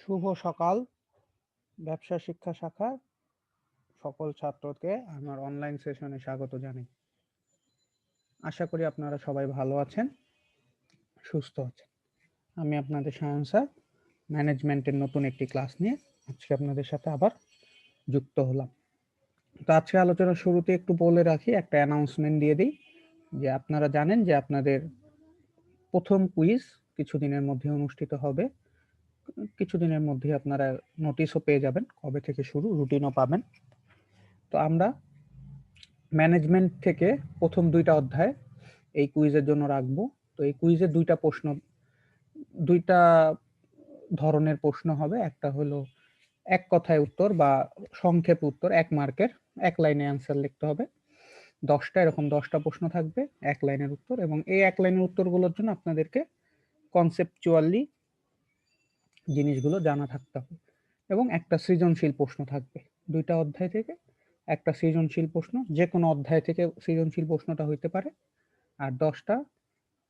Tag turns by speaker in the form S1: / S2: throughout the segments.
S1: শুভ সকাল। ব্যবসা শিক্ষা শাখার সকল ছাত্রকে আমার অনলাইন সেশনে স্বাগত জানাই। আশা করি আপনারা সবাই ভালো আছেন, সুস্থ আছেন। আমি আপনাদের স্যার ম্যানেজমেন্টের নতুন একটি ক্লাস নিয়ে আজকে আপনাদের সাথে আবার যুক্ত হলাম। তো আজকে আলোচনার শুরুতে একটু বলে রাখি, একটা অ্যানাউন্সমেন্ট দিয়ে দিই, যে আপনারা জানেন যে আপনাদের প্রথম কুইজ কিছুদিনের মধ্যে অনুষ্ঠিত হবে। কিছুদিনের মধ্যে আপনারা নোটিশও পেয়ে যাবেন কবে থেকে শুরু রুটিনও পাবেন। তো আমরা ম্যানেজমেন্ট থেকে প্রথম দুইটা অধ্যায় এই কুইজের জন্য রাখব। তো এই কুইজে দুইটা প্রশ্ন, দুইটা ধরনের প্রশ্ন হবে। একটা হলো এক কথায় উত্তর বা সংক্ষেপ উত্তর, এক মার্কের, এক লাইনে অ্যান্সার লিখতে হবে। দশটা, এরকম দশটা প্রশ্ন থাকবে, এক লাইনের উত্তর এবং এই এক লাইনের উত্তরগুলোর জন্য আপনাদেরকে কনসেপচুয়ালি জিনিসগুলো জানা থাকতে হবে। এবং একটা সৃজনশীল প্রশ্ন থাকবে দুইটা অধ্যায় থেকে। একটা সৃজনশীল প্রশ্ন যে কোনো অধ্যায় থেকে সৃজনশীল প্রশ্নটা হইতে পারে। আর দশটা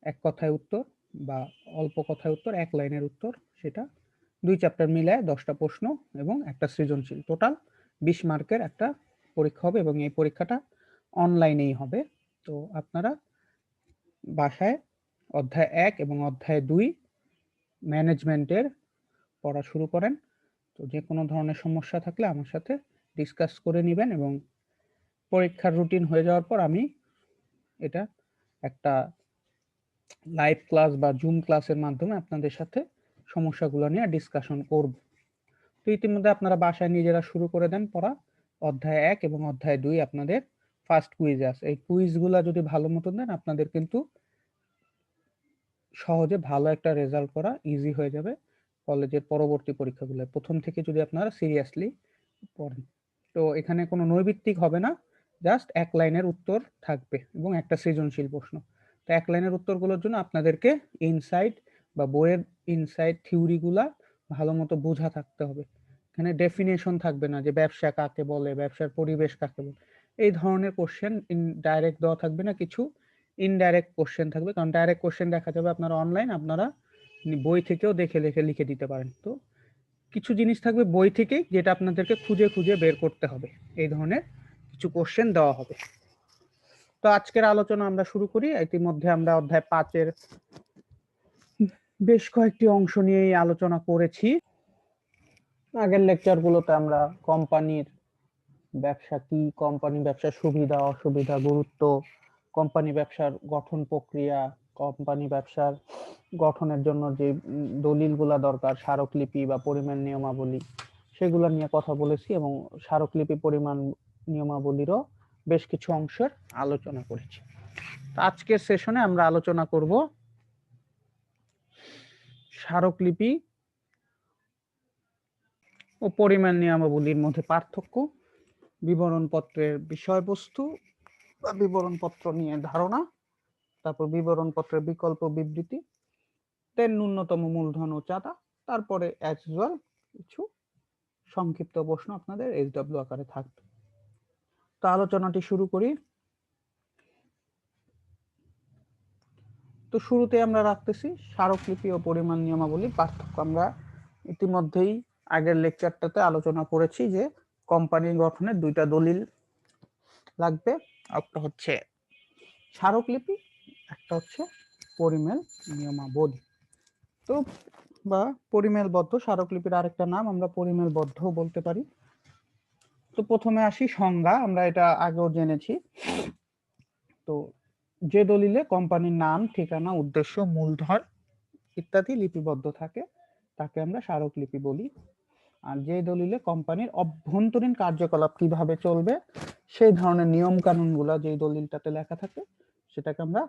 S1: এক কথায় উত্তর বা অল্প কথায় উত্তর, এক লাইনের উত্তর, সেটা দুই চ্যাপ্টার মিলায় দশটা প্রশ্ন এবং একটা সৃজনশীল। টোটাল বিশ মার্কের একটা পরীক্ষা হবে এবং এই পরীক্ষাটা অনলাইনেই হবে। তো আপনারা বাসায় অধ্যায় এক এবং অধ্যায় দুই ম্যানেজমেন্টের পড়া শুরু করেন। তো যে কোনো ধরনের সমস্যা থাকলে আমার সাথে ডিসকাস করে নেবেন এবং পরীক্ষার রুটিন হয়ে যাওয়ার পর আমি এটা একটা লাইভ ক্লাস বা জুম ক্লাসের মাধ্যমে আপনাদের সাথে সমস্যাগুলো নিয়ে ডিসকাশন করব। তো ইতিমধ্যে আপনারা বাসায় নিজেরা শুরু করে দেন পড়া। অধ্যায় এক এবং অধ্যায় দুই আপনাদের ফার্স্ট কুইজ আছে। এই কুইজগুলা যদি ভালো মতন দেন, আপনাদের কিন্তু সহজে ভালো একটা রেজাল্ট করা ইজি হয়ে যাবে। কলেজের পরবর্তী পরীক্ষাগুলো, প্রথম থেকে যদি আপনারা সিরিয়াসলি পড়েন। তো এখানে কোনো নৈবিত্তিক হবে না জাস্ট এক লাইনের উত্তর থাকবে এবং একটা সৃজনশীল প্রশ্ন। তো এক লাইনের উত্তরগুলোর জন্য আপনাদেরকে ইনসাইট বা বইয়ের ইনসাইট থিওরিগুলা ভালো মতো বোঝা থাকতে হবে। এখানে ডেফিনেশন থাকবে না যে ব্যবসা কাকে বলে, ব্যবসার পরিবেশ কাকে বলে। এই ধরনের কোশ্চেন ডাইরেক্ট দেওয়া থাকবে না, কিছু ইনডাইরেক্ট কোশ্চেন থাকবে। কারণ ডাইরেক্ট কোশ্চেন দেখা যাবে আপনারা অনলাইন আপনারা বই থেকেও দেখে লিখে লিখে দিতে পারেন। তো কিছু জিনিস থাকবে বই থেকেই যেটা আপনাদেরকে খুঁজে খুঁজে বের করতে হবে। এই ধরনের কিছু কোশ্চেন দেওয়া হবে। তো আজকের আলোচনা আমরা শুরু করি। ইতিমধ্যে আমরা অধ্যায় পাঁচের বেশ কয়েকটি অংশ নিয়ে আলোচনা করেছি। আগের লেকচারগুলোতে আমরা কোম্পানির ব্যবসা কি কোম্পানি ব্যবসার সুবিধা, অসুবিধা, গুরুত্ব কোম্পানি ব্যবসার গঠন প্রক্রিয়া কোম্পানি ব্যবসার গঠনের জন্য যে দলিলগুলা দরকার, স্মারকলিপি বা পরিমাণ নিয়মাবলী, সেগুলা নিয়ে কথা বলেছি এবং স্মারকলিপি পরিমাণ নিয়মাবলীরও বেশ কিছু অংশের আলোচনা করেছি। আজকের সেশনে আমরা আলোচনা করব স্মারকলিপি ও পরিমাণ নিয়মাবলীর মধ্যে পার্থক্য, বিবরণপত্রের বিষয়বস্তু বা বিবরণপত্র নিয়ে ধারণা তারপর বিবরণপত্রের বিকল্প বিবৃতি তেন ন্যূনতম মূলধন ও চাঁদা, তারপরে অ্যাজ ইউজুয়াল কিছু সংক্ষিপ্ত প্রশ্ন আপনাদের এইচডব্লিউ আকারে থাকবে। তো আলোচনাটি শুরু করি। তো শুরুতে আমরা রাখতেছি স্মারকলিপি ও পরিমাণ নিয়মাবলী পার্থক্য। আমরা ইতিমধ্যেই আগের লেকচারটাতে আলোচনা করেছি যে কোম্পানি গঠনের দুইটা দলিল লাগবে। একটা হচ্ছে স্মারকলিপি একটা হচ্ছে পরিমেল নিয়মাবলী তো বা পরিমেলবদ্ধ স্মারকলিপির আরেকটা নাম আমরা পরিমেলবদ্ধ বলতে পারি। তো প্রথমে আসি সংজ্ঞা, আমরা এটা আগেও জেনেছি। তো যে দলিলে কোম্পানির নাম, ঠিকানা, উদ্দেশ্য, মূলধন ইত্যাদি লিপিবদ্ধ থাকে, তাকে আমরা স্মারকলিপি বলি। আর যে দলিলে কোম্পানির অভ্যন্তরীণ কার্যকলাপ কীভাবে চলবে, সেই ধরনের নিয়ম কানুনগুলো যেই দলিলটাতে লেখা থাকে, সেটাকে আমরা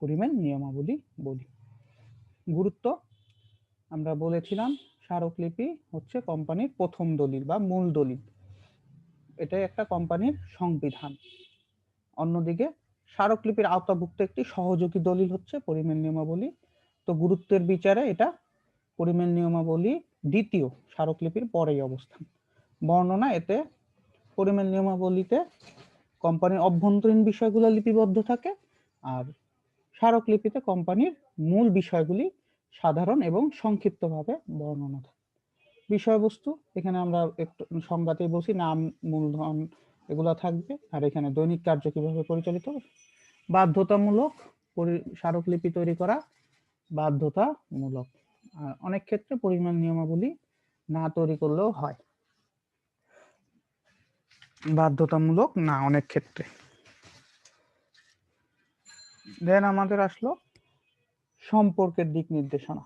S1: পরিমাণ নিয়মাবলী বলি। গুরুত্ব আমরা বলেছিলাম স্মারকলিপি হচ্ছে কোম্পানির প্রথম দলিল বা মূল দলিল। এটাই একটা কোম্পানির সংবিধান। অন্যদিকে স্মারকলিপির আওতাভুক্ত একটি সহযোগী দলিল হচ্ছে পরিমাণ নিয়মাবলী। তো গুরুত্বের বিচারে এটা পরিমাণ নিয়মাবলী দ্বিতীয় স্মারকলিপির পরেই অবস্থান। বর্ণনা, এতে পরিমাণ নিয়মাবলীতে কোম্পানির অভ্যন্তরীণ বিষয়গুলো লিপিবদ্ধ থাকে আর স্মারকলিপিতে কোম্পানির মূল বিষয়গুলি সাধারণ এবং সংক্ষিপ্তভাবে বর্ণনা থাকে। বিষয়বস্তু, এখানে আমরা একটু সংজ্ঞাতে বলছি, নাম, মূলধন এগুলো থাকবে। আর এখানে দৈনিক কার্য কীভাবে পরিচালিত বাধ্যতামূলক স্মারকলিপি তৈরি করা বাধ্যতামূলক। আর অনেক ক্ষেত্রে পরিমাণ নিয়মাবলী না তৈরি করলেও হয়। বাধ্যতামূলক না অনেক ক্ষেত্রে। দেন আমাদের আসলো সম্পর্কের দিক নির্দেশনা।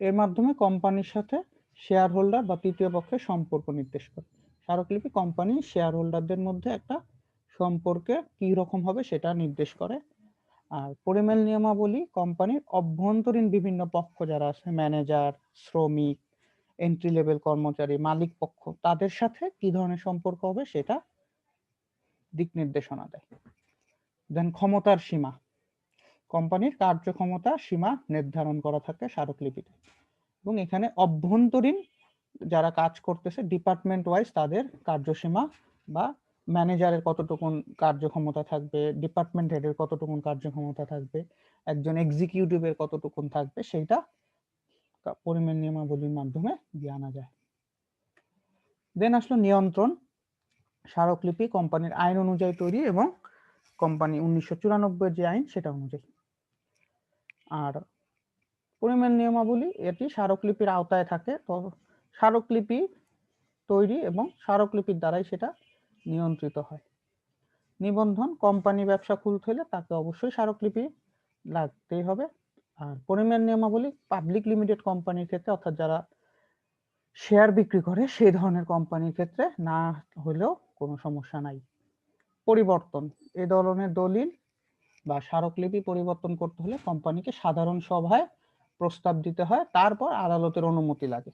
S1: এর মাধ্যমে কোম্পানির সাথে শেয়ার হোল্ডার বা তৃতীয় পক্ষের সম্পর্ক নির্দেশ করে। স্মারকলিপি কোম্পানি শেয়ার হোল্ডারদের মধ্যে একটা সম্পর্কে কি রকম হবে সেটা নির্দেশ করে। আর পরিমেল নিয়মাবলী কোম্পানির অভ্যন্তরীণ বিভিন্ন পক্ষ যারা আছে ম্যানেজার শ্রমিক এন্ট্রি লেভেল কর্মচারী, মালিক পক্ষ, তাদের সাথে কি ধরনের সম্পর্ক হবে সেটা দিক নির্দেশনা দেয়। দেন ক্ষমতার সীমা। কোম্পানির কার্যক্ষমতা সীমা নির্ধারণ করা থাকে স্মারকলিপিতে। এবং এখানে অভ্যন্তরীণ যারা কাজ করতেছে ডিপার্টমেন্ট ওয়াইজ তাদের কার্যসীমা বা ম্যানেজারের কতটুকুন কার্যক্ষমতা থাকবে ডিপার্টমেন্ট হেডের কতটুকুন কার্যক্ষমতা থাকবে, একজন এক্সিকিউটিভের কতটুকুন থাকবে, সেইটা পরিমাণ নিয়মাবলীর মাধ্যমে জানা যায়। দেন আসলো নিয়ন্ত্রণ। স্মারকলিপি কোম্পানির আইন অনুযায়ী তৈরি এবং কোম্পানি উনিশশো চুরানব্বই যে আইন সেটা অনুযায়ী। আর পরিমাণ নিয়মাবলী এটি স্মারকলিপির আওতায় থাকে। তো স্মারকলিপি তৈরি এবং স্মারকলিপির দ্বারাই সেটা নিয়ন্ত্রিত হয়। নিবন্ধন, কোম্পানি ব্যবসা খুলতে হলে তাকে অবশ্যই স্মারকলিপি লাগতেই হবে। আর পরিমাণ নিয়মাবলী পাবলিক লিমিটেড কোম্পানির ক্ষেত্রে, অর্থাৎ যারা শেয়ার বিক্রি করে, সেই ধরনের কোম্পানির ক্ষেত্রে না হলেও কোনো সমস্যা নাই। পরিবর্তন, এ ধরনের দলিল বা স্মারকলিপি পরিবর্তন করতে হলে কোম্পানিকে সাধারণ সভায় প্রস্তাব দিতে হয়, তারপর আদালতের অনুমতি লাগে।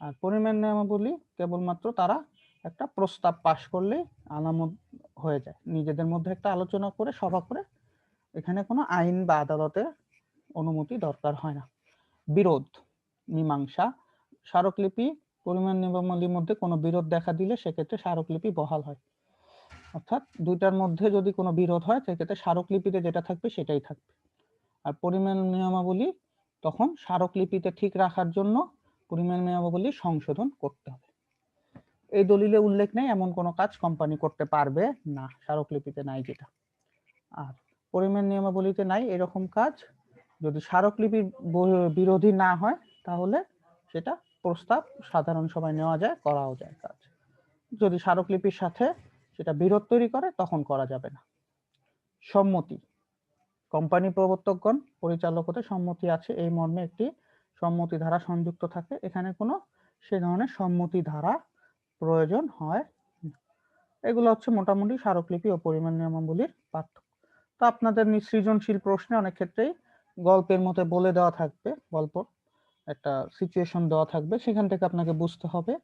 S1: আর পরিমাণ নিয়মাবলী কেবলমাত্র তারা একটা প্রস্তাব পাশ করলে আলামত হয়ে যায়। নিজেদের মধ্যে একটা আলোচনা করে, সভা করে এখানে কোনো আইন বা আদালতের অনুমতি দরকার হয় না। বিরোধ, মীমাংসা, স্মারকলিপি, পরিমাণ নিয়মাবলীর মধ্যে কোনো বিরোধ দেখা দিলে সেক্ষেত্রে স্মারকলিপি বহাল হয়। অর্থাৎ দুইটার মধ্যে যদি কোনো বিরোধ হয়, সেক্ষেত্রে স্মারকলিপিতে যেটা থাকবে সেটাই থাকবে। আর পরিমাণ নিয়মাবলী, তখন স্মারকলিপিতে ঠিক রাখার জন্য পরিমাণ নিয়মাবলী সংশোধন করতে হবে। এই দলিলে উল্লেখ নেই, এমন কোনো কাজ কোম্পানি করতে পারবে না, স্মারকলিপিতে নাই যেটা। আর পরিমাণ নিয়মাবলীতে নাই এরকম কাজ, যদি স্মারকলিপির বিরোধী না হয়, তাহলে সেটা প্রস্তাব সাধারণ সভায় নেওয়া যায়, করাও যায় কাজ। যদি স্মারকলিপির সাথে সেটা বিরোধ তৈরি করে, তখন করা যাবে না। সম্মতি। কোম্পানি প্রবর্তকগণ, পরিচালক হতে সম্মতি আছে। এই মর্মে একটি সম্মতি ধারা সংযুক্ত থাকে। এখানে কোনো সে ধরনের সম্মতি ধারা প্রয়োজন হয় এগুলো হচ্ছে মোটামুটি স্মারকলিপি ও পরিমাণ নিয়মাবলীর পার্থক্য। তো আপনাদের সৃজনশীল প্রশ্নে অনেক ক্ষেত্রেই গল্পের মতো বলে দেওয়া থাকবে, গল্প একটা সিচুয়েশন দেওয়া থাকবে। সেখান থেকে আপনাকে বুঝতে হবে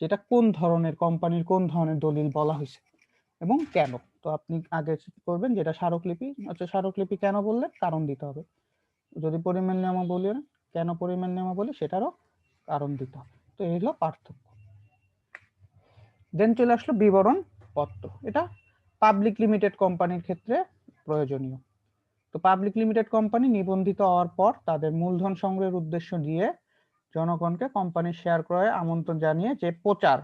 S1: যেটা কোন ধরনের কোম্পানির কোন ধরনের দলিল বলা হয়েছে এবং কেন? তো আপনি আগে করবেন যেটা স্মারকলিপি আচ্ছা স্মারকলিপি কেন বললেন? কারণ দিতে হবে। যদি পরিমাণ নিয়মাবলী কেন পরিমাণ নিয়মাবলী? সেটারও কারণ দিতে হবে। তো এই হলো পার্থক্য। দেন চলে আসলো বিবরণ পত্র এটা পাবলিক লিমিটেড কোম্পানির ক্ষেত্রে প্রয়োজনীয়। তো পাবলিক লিমিটেড কোম্পানি নিবন্ধিত হওয়ার পর তাদের মূলধন সংগ্রহের উদ্দেশ্য দিয়ে জনগণকে কোম্পানির শেয়ার ক্রয়ে আমন্ত্রণ জানিয়ে যে প্রচার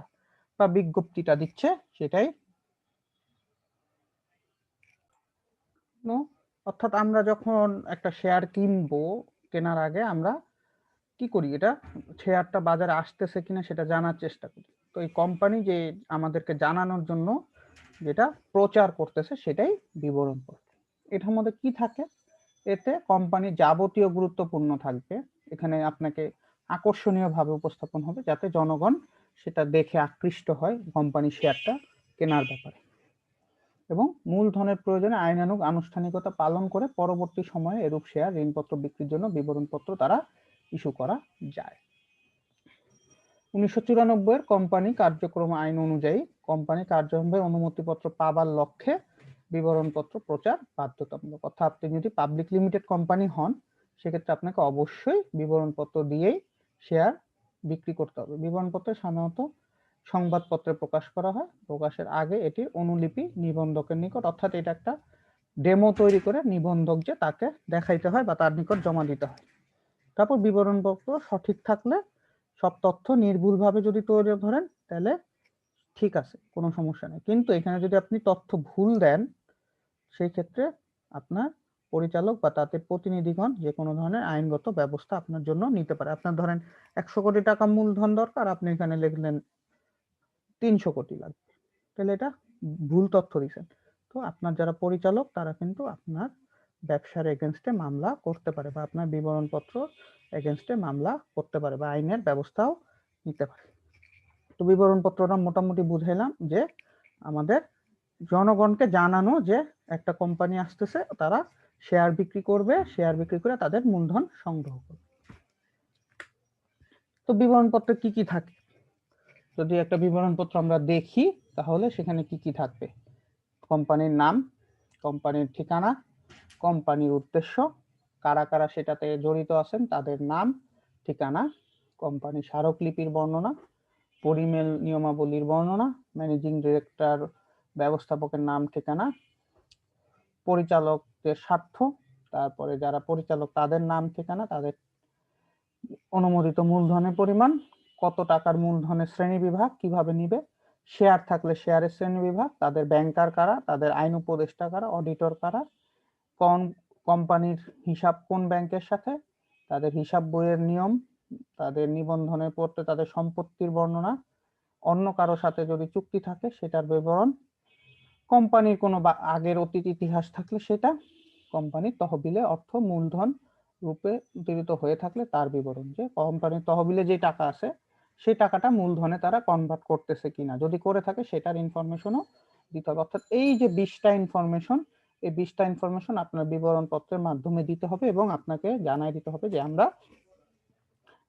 S1: বা বিজ্ঞপ্তিটা দিচ্ছে সেটাই। অর্থাৎ আমরা যখন একটা শেয়ার কিনবো, কেনার আগে আমরা কি করি? এটা শেয়ারটা বাজারে আসতেছে কিনা সেটা জানার চেষ্টা করি। তো এই কোম্পানি যে আমাদেরকে জানানোর জন্য যেটা প্রচার করতেছে সেটাই বিবরণ পত্র এটার মধ্যে কি থাকে? এতে কোম্পানির যাবতীয় গুরুত্বপূর্ণ থাকবে। এখানে আপনাকে আকর্ষণীয় ভাবে উপস্থাপন হবে যাতে জনগণ সেটা দেখে আকৃষ্ট হয় কোম্পানি শেয়ারটা কেনার ব্যাপারে। এবং মূলধনের প্রয়োজনে আইনানুগ আনুষ্ঠানিকতা পালন করে পরবর্তী সময়ে এরূপ শেয়ার ঋণপত্র বিক্রির জন্য বিবরণপত্র তারা ইস্যু করা যায়। উনিশশো চুরানব্বই এর কোম্পানি কার্যক্রম আইন অনুযায়ী কোম্পানি কার্যক্রমের অনুমতিপত্র পাবার লক্ষ্যে বিবরণপত্র প্রচার বাধ্যতামূলক। অর্থাৎ আপনি যদি পাবলিক লিমিটেড কোম্পানি হন, সেক্ষেত্রে আপনাকে অবশ্যই বিবরণপত্র দিয়েই শেয়ার বিক্রি করতে হবে। বিবরণপত্রে সাধারণত সংবাদপত্রে প্রকাশ করা হয়। প্রকাশের আগে এটির অনুলিপি নিবন্ধকের নিকট, অর্থাৎ এটা একটা ডেমো তৈরি করে নিবন্ধক যে তাকে দেখাইতে হয় বা তার নিকট জমা দিতে হয়। তারপর বিবরণপত্র সঠিক থাকলে সব তথ্য নির্ভুলভাবে যদি তৈরি ধরেন, তাহলে ঠিক আছে, কোনো সমস্যা নেই। কিন্তু এখানে যদি আপনি তথ্য ভুল দেন, সেই ক্ষেত্রে আপনার পরিচালক বা তাদের প্রতিনিধিগণ যে কোনো ধরনের আইনগত ব্যবস্থা আপনার জন্য নিতে পারে। আপনার ধরেন একশো কোটি টাকা মূলধন দরকার, আপনি এখানে লিখলেন তিনশো কোটি লাগবে। তাহলে এটা ভুল তথ্য দিচ্ছেন তো আপনার যারা পরিচালক, তারা কিন্তু আপনার ব্যবসার এগেনস্টে মামলা করতে পারে বা আপনার বিবরণপত্র এগেনস্টে মামলা করতে পারে বা আইনের ব্যবস্থাও নিতে পারে। তো বিবরণপত্রটা মোটামুটি বুঝাইলাম যে আমাদের জনগণকে জানানো যে একটা কোম্পানি আসতেছে, তারা শেয়ার বিক্রি করবে, শেয়ার বিক্রি করে তাদের মূলধন সংগ্রহ করবে। তো বিবরণপত্রে কি কি থাকে? যদি একটা বিবরণপত্র আমরা দেখি, তাহলে সেখানে কি কি থাকবে? কোম্পানির নাম, কোম্পানির ঠিকানা, কোম্পানির উদ্দেশ্য, কারা কারা সেটাতে জড়িত আছেন, তাদের নাম, ঠিকানা কোম্পানির স্মারকলিপির বর্ণনা, পরিমেল নিয়মাবলীর বর্ণনা, ম্যানেজিং ডিরেক্টর, ব্যবস্থাপকের নাম, ঠিকানা পরিচালকদের স্বার্থ, তারপরে যারা পরিচালক তাদের নাম ঠিকানা, তাদের অনুমোদিত মূলধনের পরিমাণ, কত টাকার মূলধনের শ্রেণি বিভাগ কীভাবে নিবে শেয়ার থাকলে শেয়ারের শ্রেণি বিভাগ, তাদের ব্যাংকার কারা, তাদের আইন উপদেষ্টা কারা অডিটর কারা, কোন কোম্পানির হিসাব কোন ব্যাংকের সাথে, তাদের হিসাব বইয়ের নিয়ম, তাদের নিবন্ধনের পড়তে তাদের সম্পত্তির বর্ণনা, অন্য কারও সাথে যদি চুক্তি থাকে সেটার বিবরণ কোম্পানির কোনো আগের অতীত ইতিহাস থাকলে সেটা কোম্পানির তহবিলে অর্থ মূলধন রূপে উত্তীর্ণ হয়ে থাকলে তার বিবরণ যে কোম্পানির তহবিলে যে টাকা আছে, সেই টাকাটা মূলধনে তারা কনভার্ট করতেছে কিনা। যদি করে থাকে সেটার ইনফরমেশনও দিতে হবে। অর্থাৎ এই যে বিশটা ইনফরমেশন এই বিশটা ইনফরমেশন আপনার বিবরণ পত্রের মাধ্যমে দিতে হবে এবং আপনাকে জানাই দিতে হবে যে আমরা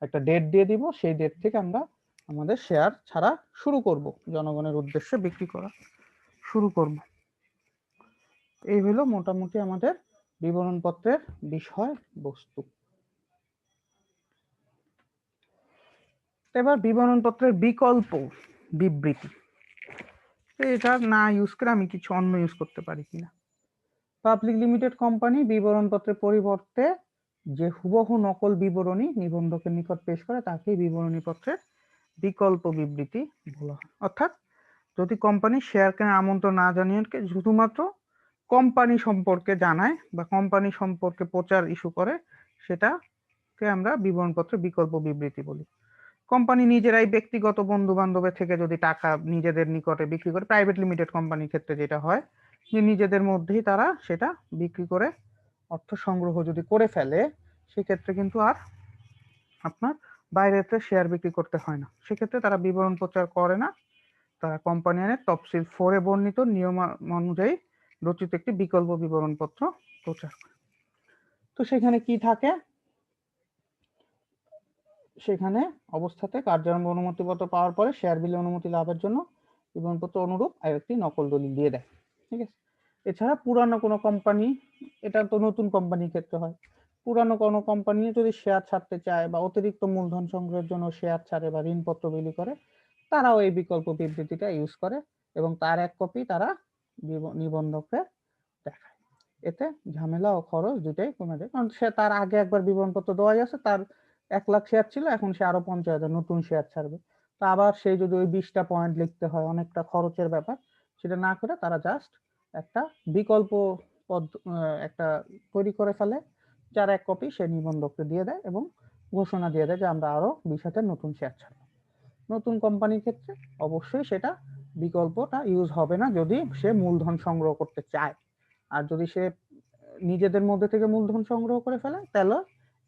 S1: একটা ডেট দিয়ে দিব, সেই ডেট থেকে আমরা আমাদের শেয়ার ছাড়া শুরু করব জনগণের উদ্দেশ্যে বিক্রি করা। শুরু করব। এই হলো মোটামুটি আমাদের বিবরণপত্রের বিষয় বস্তু। এবার বিবরণপত্রের বিকল্প বিবৃতি। এটা না ইউজ করে আমি কিছু অন্য ইউজ করতে পারি কিনা। পাবলিক লিমিটেড কোম্পানি বিবরণপত্রের পরিবর্তে যে হুবহু নকল বিবরণী নিবন্ধকের নিকট পেশ করে তাকে বিবরণী পত্রের বিকল্প বিবৃতি বলা হয়। অর্থাৎ যদি কোম্পানি শেয়ার কেনার আমন্ত্রণ না জানিয়ে শুধুমাত্র কোম্পানি সম্পর্কে জানায় বা কোম্পানি সম্পর্কে প্রচার ইস্যু করে, সেটাকে আমরা বিবরণপত্রের বিকল্প বিবৃতি বলি। কোম্পানি নিজেরাই ব্যক্তিগত বন্ধু বান্ধবের থেকে যদি টাকা নিজেদের নিকটে বিক্রি করে প্রাইভেট লিমিটেড কোম্পানির ক্ষেত্রে যেটা হয়, যে নিজেদের মধ্যেই তারা সেটা বিক্রি করে, অর্থ সংগ্রহ যদি করে ফেলে, সেক্ষেত্রে কিন্তু আর আপনার বাইরেতে শেয়ার বিক্রি করতে হয় না। সেক্ষেত্রে তারা বিবরণ প্রচার করে না। তারা কোম্পানি আইনের তফসিল ফোরে বর্ণিত নিয়ম অনুযায়ী রচিত একটি বিকল্প বিবরণপত্র প্রচার করে। তো সেখানে কি থাকে? সেখানে অবস্থাতে কার্যারম্ভ অনুমতিপত্র পাওয়ার পরে শেয়ার বিলে অনুমতি লাভের জন্য বিবরণপত্র অনুরূপ আরেকটি নকল দলিল দিয়ে দেয়। ঠিক আছে? এছাড়া পুরানো কোনো কোম্পানি এটা তো নতুন কোম্পানির ক্ষেত্রে হয়। পুরানো কোনো কোম্পানি যদি শেয়ার ছাড়তে চায় বা অতিরিক্ত মূলধন সংগ্রহের জন্য শেয়ার ছাড়ে বা ঋণপত্র বিলি করে তারাও এই বিকল্প বিবৃতিটা ইউজ করে এবং তার এক কপি তারা নিবন্ধককে দেখায়। এতে ঝামেলা ও খরচ দুটাই কমে যায়। কারণ সে তার আগে একবার বিবরণপত্র দেওয়া আছে, তার এক লাখ শেয়ার ছিল, এখন সে আরও পঞ্চাশ হাজার নতুন শেয়ার ছাড়বে। তো আবার সে যদি ওই বিশটা পয়েন্ট লিখতে হয়, অনেকটা খরচের ব্যাপার, সেটা না করে তারা জাস্ট একটা বিকল্প পদ একটা তৈরি করে ফেলে, যার এক কপি সে নিবন্ধককে দিয়ে দেয় এবং ঘোষণা দিয়ে দেয় যে আমরা আরও বিশ হাজার নতুন শেয়ার ছাড়ব। নতুন কোম্পানির ক্ষেত্রে অবশ্যই সেটা বিকল্পটা ইউজ হবে না যদি সে মূলধন সংগ্রহ করতে চায়। আর যদি সে নিজেদের মধ্যে থেকে মূলধন সংগ্রহ করে ফেলে, তাহলে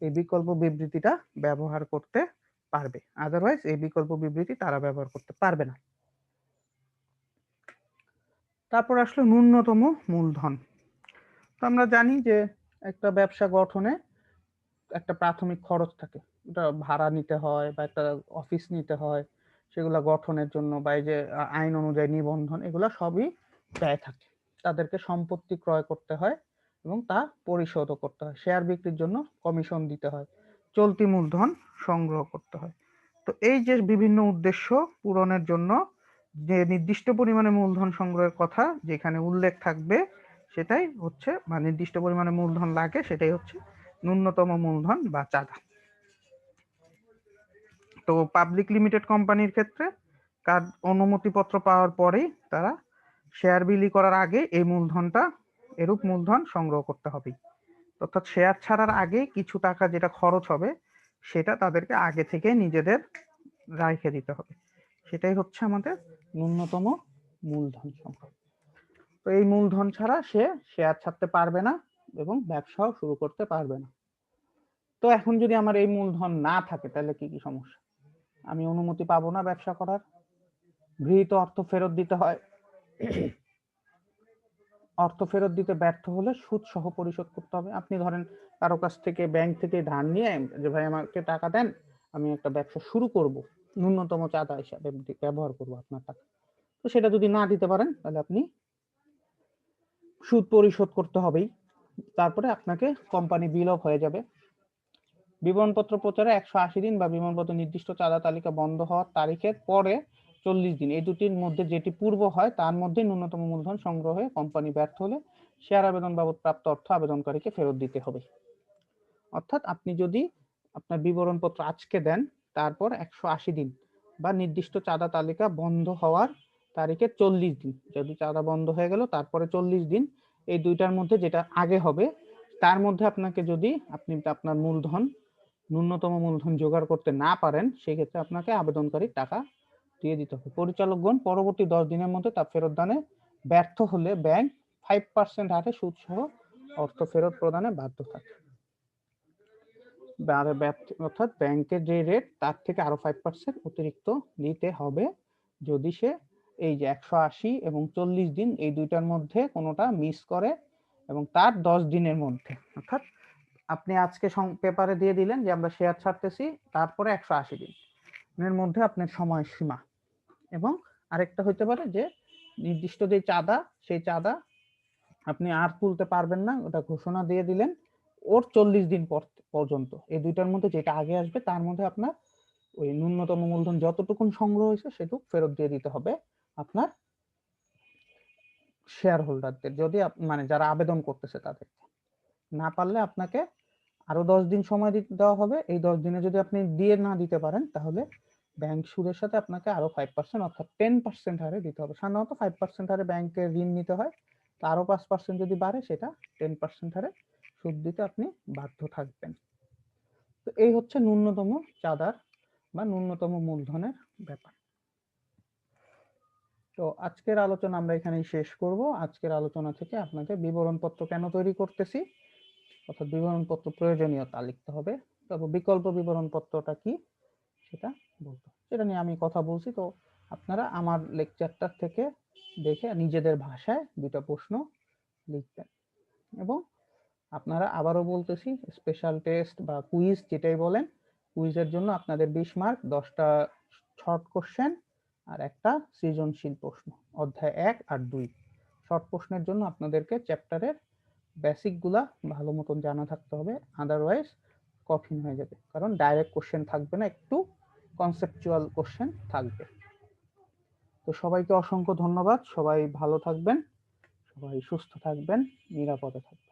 S1: এই বিকল্প বিবৃতিটা ব্যবহার করতে পারবে। আদারওয়াইজ এই বিকল্প বিবৃতি তারা ব্যবহার করতে পারবে না। তারপর আসলো ন্যূনতম মূলধন। তো আমরা জানি যে একটা ব্যবসা গঠনে একটা প্রাথমিক খরচ থাকে। ভাড়া নিতে হয় বা একটা অফিস নিতে হয়, সেগুলা গঠনের জন্য বা এই যে আইন অনুযায়ী নিবন্ধন, এগুলা সবই ব্যয় থাকে। তাদেরকে সম্পত্তি ক্রয় করতে হয় এবং তা পরিশোধও করতে হয়। শেয়ার বিক্রির জন্য কমিশন দিতে হয়। চলতি মূলধন সংগ্রহ করতে হয়। তো এই যে বিভিন্ন উদ্দেশ্য পূরণের জন্য যে নির্দিষ্ট পরিমাণে মূলধন সংগ্রহের কথা যেখানে উল্লেখ থাকবে, সেটাই হচ্ছে, বা নির্দিষ্ট পরিমাণে মূলধন লাগে, সেটাই হচ্ছে ন্যূনতম মূলধন বা চাঁদা। তো পাবলিক লিমিটেড কোম্পানির ক্ষেত্রে কার অনুমতিপত্র পাওয়ার পরেই তারা শেয়ার বিলি করার আগে এই মূলধনটা, এরূপ মূলধন সংগ্রহ করতে হবে। অর্থাৎ শেয়ার ছাড়ার আগে কিছু টাকা যেটা খরচ হবে, সেটা তাদেরকে আগে থেকে নিজেদের রাইখে দিতে হবে। সেটাই হচ্ছে আমাদের ন্যূনতম মূলধন সংগ্রহ। তো এই মূলধন ছাড়া সে শেয়ার ছাড়তে পারবে না এবং ব্যবসাও শুরু করতে পারবে না। তো এখন যদি আমার এই মূলধন না থাকে, তাহলে কি কি সমস্যা? আমি অনুমতি পাবো না ব্যবসা করার। গৃহীত অর্থ ফেরত দিতে হয়। অর্থ ফেরত দিতে ব্যর্থ হলে সুদ সহ পরিশোধ করতে হবে। আপনি ধরেন কারও কাছ থেকে ব্যাংক থেকে ধার নিয়ে যে ভাই আমাকে টাকা দেন, আমি একটা ব্যবসা শুরু করব। ন্যূনতম চাঁদা হিসাবে ব্যবহার করব আপনার টাকা। তো সেটা যদি না দিতে পারেন, তাহলে আপনি সুদ পরিশোধ করতে হবেই। তারপরে আপনাকে কোম্পানি বিল অফ হয়ে যাবে। বিবরণপত্র প্রচারে একশো আশি দিন বা বিবরণপত্র নির্দিষ্ট চাঁদা তালিকা বন্ধ হওয়ার তারিখের পরে চল্লিশ দিন। এই দুটির মধ্যে যেটি পূর্ব হয়, তার মধ্যে ন্যূনতম মূলধন সংগ্রহে কোম্পানি ব্যর্থ হলে শেয়ার আবেদন বাবদ প্রাপ্ত অর্থ আবেদনকারীকে ফেরত দিতে হবে। অর্থাৎ আপনি যদি আপনার বিবরণপত্র আজকে দেন, তারপর একশো আশি দিন বা নির্দিষ্ট চাঁদা তালিকা বন্ধ হওয়ার তারিখে চল্লিশ দিন। যদি চাঁদা বন্ধ হয়ে গেল, তারপরে চল্লিশ দিন, এই দুইটার মধ্যে যেটা আগে হবে, তার মধ্যে আপনাকে যদি আপনি আপনার মূলধন ন্যূনতম মূলধন জোগাড় করতে না পারেন, সেক্ষেত্রে আপনাকে আবেদনকারীর টাকা দিয়ে দিতে হবে। পরিচালকগণ পরবর্তী দশ দিনের মধ্যে তা ফেরত দানে ব্যর্থ হলে ব্যাংক ফাইভ পার্সেন্ট হারে সুদ সহ অর্থ ফেরত প্রদানে বাধ্য থাকে। অর্থাৎ ব্যাংকের যে রেট তার থেকে আরও ফাইভ পার্সেন্ট অতিরিক্ত দিতে হবে। যদি সে এই যে একশো আশি এবং চল্লিশ দিন এই দুইটার মধ্যে কোনোটা মিস করে এবং তার দশ দিনের মধ্যে, অর্থাৎ আপনি আজকে পেপারে দিয়ে দিলেন যে আমরা শেয়ার ছাড়তেছি, তারপরে একশো আশি দিন। এর মধ্যে আপনার সময় সীমা। এবং আরেকটা হইতে পারে যে নির্দিষ্ট যে চাঁদা, সেই চাঁদা আপনি আর তুলতে পারবেন না, ওটা ঘোষণা দিয়ে দিলেন ওর চল্লিশ দিন পর, পর্যন্ত। এই দুইটার মধ্যে যেটা আগে আসবে, তার মধ্যে আপনার ওই ন্যূনতম মূলধন যতটুকুন সংগ্রহ হয়েছে, সেটুকু ফেরত দিয়ে দিতে হবে আপনার শেয়ার হোল্ডারদের যদি মানে যারা আবেদন করতেছে তাদেরকে না পারলে আপনাকে আরও দশ দিন সময় দেওয়া হবে। এই দশ দিনে যদি আপনি দিয়ে না দিতে পারেন, তাহলে ব্যাংক সুদের সাথে আপনাকে আরও ফাইভ পার্সেন্ট অর্থাৎ টেন পার্সেন্ট হারে দিতে হবে। সাধারণত ফাইভ পার্সেন্ট হারে ব্যাংকে ঋণ নিতে হয়। তো আরও পাঁচ পার্সেন্ট যদি বাড়ে, সেটা টেন পার্সেন্ট হারে সুদ দিতে আপনি বাধ্য থাকবেন। তো এই হচ্ছে ন্যূনতম চাঁদার বা ন্যূনতম মূলধনের ব্যাপার। তো আজকের আলোচনা আমরা এখানেই শেষ করব। আজকের আলোচনা থেকে আপনাকে বিবরণপত্র কেন তৈরি করতেছি? অর্থাৎ বিবরণপত্র প্রয়োজনীয়তা লিখতে হবে। তবে বিকল্প বিবরণপত্রটা কি সেটা বলতো সেটা নিয়ে আমি কথা বলছি। তো আপনারা আমার লেকচারটার থেকে দেখে নিজেদের ভাষায় দুটা প্রশ্ন লিখবেন। এবং আপনারা আবারও বলতেছি স্পেশাল টেস্ট বা কুইজ যেটাই বলেন কুইজের জন্য আপনাদের বিশ মার্ক দশটা শর্ট কোশ্চেন আর একটা সৃজনশীল প্রশ্ন, অধ্যায় এক আর দুই। শর্ট প্রশ্নের জন্য আপনাদেরকে চ্যাপ্টারের বেসিকগুলা ভালো মতন জানা থাকতে হবে আদারওয়াইজ কঠিন হয়ে যাবে। কারণ ডাইরেক্ট কোশ্চেন থাকবে না, একটু কনসেপচুয়াল কোশ্চেন থাকবে। তো সবাইকে অসংখ্য ধন্যবাদ, সবাই ভালো থাকবেন, সবাই সুস্থ থাকবেন, নিরাপদে থাকবেন।